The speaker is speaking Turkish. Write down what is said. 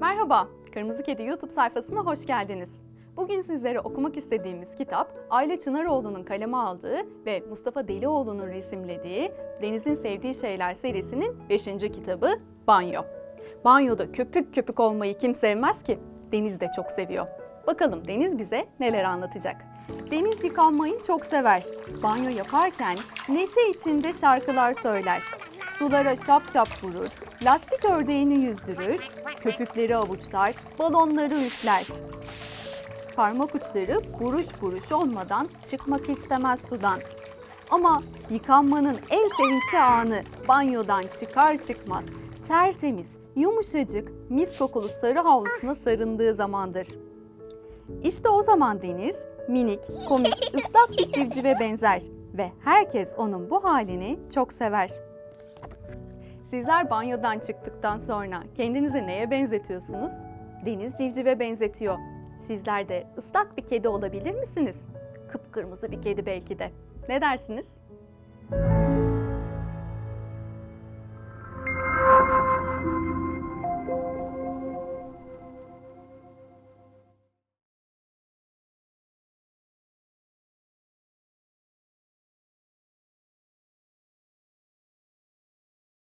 Merhaba, Kırmızı Kedi YouTube sayfasına hoş geldiniz. Bugün sizlere okumak istediğimiz kitap, Aile Çınaroğlu'nun kaleme aldığı ve Mustafa Delioğlu'nun resimlediği Deniz'in Sevdiği Şeyler serisinin 5. kitabı Banyo. Banyoda köpük köpük olmayı kim sevmez ki? Deniz de çok seviyor. Bakalım Deniz bize neler anlatacak? Deniz yıkanmayı çok sever. Banyo yaparken neşe içinde şarkılar söyler. Sulara şap şap vurur, lastik ördeğini yüzdürür, köpükleri avuçlar, balonları üfler. Parmak uçları buruş buruş olmadan çıkmak istemez sudan. Ama yıkanmanın en sevinçli anı banyodan çıkar çıkmaz tertemiz, yumuşacık, mis kokulu sarı havlusuna sarındığı zamandır. İşte o zaman Deniz minik, komik, ıslak bir civcive benzer ve herkes onun bu halini çok sever. Sizler banyodan çıktıktan sonra kendinizi neye benzetiyorsunuz? Deniz civcive benzetiyor. Sizler de ıslak bir kedi olabilir misiniz? Kıpkırmızı bir kedi belki de. Ne dersiniz?